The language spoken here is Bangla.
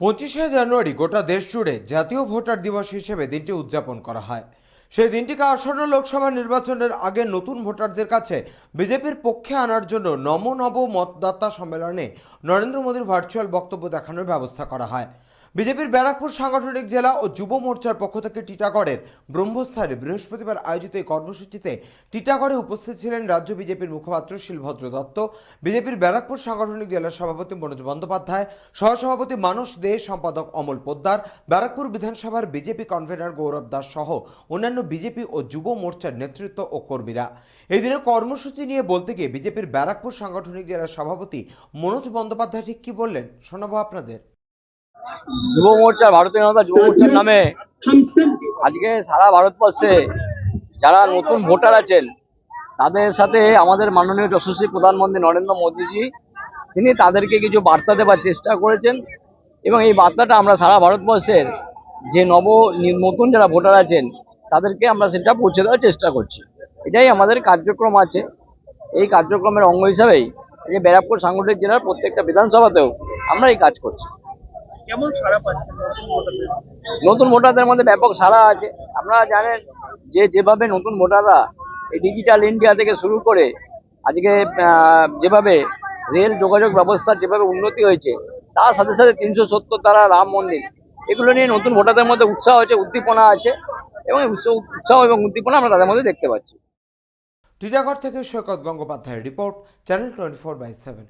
পঁচিশে জানুয়ারি গোটা দেশ জুড়ে জাতীয় ভোটার দিবস হিসেবে দিনটি উদযাপন করা হয়। সেই দিনটিকে আসন্ন লোকসভা নির্বাচনের আগে নতুন ভোটারদের কাছে বিজেপির পক্ষে আনার জন্য নমনব মতদাতা সম্মেলনে নরেন্দ্র মোদীর ভার্চুয়াল বক্তব্য দেখানোর ব্যবস্থা করা হয়। বিজেপির ব্যারাকপুর সাংগঠনিক জেলা ও যুব মোর্চার পক্ষ থেকে টিটাগড়ের ব্রহ্মস্থানে বৃহস্পতিবার আয়োজিত এই কর্মসূচিতে টিটাগড়ে উপস্থিত ছিলেন রাজ্য বিজেপির মুখপাত্র শিলভদ্র দত্ত, বিজেপির ব্যারাকপুর সাংগঠনিক জেলার সভাপতি মনোজ বন্দ্যোপাধ্যায়, সহসভাপতি মানস দে, সম্পাদক অমল পোদ্দার, ব্যারাকপুর বিধানসভার বিজেপি কনভেনর গৌরব দাস সহ অন্যান্য বিজেপি ও যুব মোর্চার নেতৃত্ব ও কর্মীরা। এই দিনের কর্মসূচি নিয়ে বলতে গিয়ে বিজেপির ব্যারাকপুর সাংগঠনিক জেলার সভাপতি মনোজ বন্দ্যোপাধ্যায় ঠিক কি বললেন, শোনাবো আপনাদের। যুব মোর্চা ভারতীয় জনতা যুব মোর্চার নামে আজকে সারা ভারতবর্ষে যারা নতুন ভোটার আছেন, তাদের সাথে আমাদের মাননীয় যশস্বী প্রধানমন্ত্রী নরেন্দ্র মোদীজি, তিনি তাদেরকে কিছু বার্তা দেওয়ার চেষ্টা করেছেন এবং এই বার্তাটা আমরা সারা ভারতবর্ষের যে নব নতুন যারা ভোটার আছেন, তাদেরকে আমরা সেটা পৌঁছে দেওয়ার চেষ্টা করছি। এটাই আমাদের কার্যক্রম আছে। এই কার্যক্রমের অঙ্গ হিসাবেই ব্যারাকপুর সাংগঠনিক জেলার প্রত্যেকটা বিধানসভাতেও আমরা এই কাজ করছি। কেমন সারা পাচ্ছেন নতুন ভোটারদের? মধ্যে ব্যাপক সাড়া আছে। আপনারা জানেন যে যেভাবে নতুন ভোটাররা এই ডিজিটাল ইন্ডিয়া থেকে শুরু করে আজকে যেভাবে রেল যোগাযোগ ব্যবস্থার যেভাবে উন্নতি হয়েছে তার সাথে সাথে তিনশো সত্তর তারা রাম মন্দির এগুলো নিয়ে নতুন ভোটারদের মধ্যে উৎসাহ আছে উদ্দীপনা আছে এবং উৎসাহ এবং উদ্দীপনা আমরা তাদের মধ্যে দেখতে পাচ্ছি। টিটাগড় থেকে সৈকত গঙ্গোপাধ্যায়ের report channel twenty four by seven.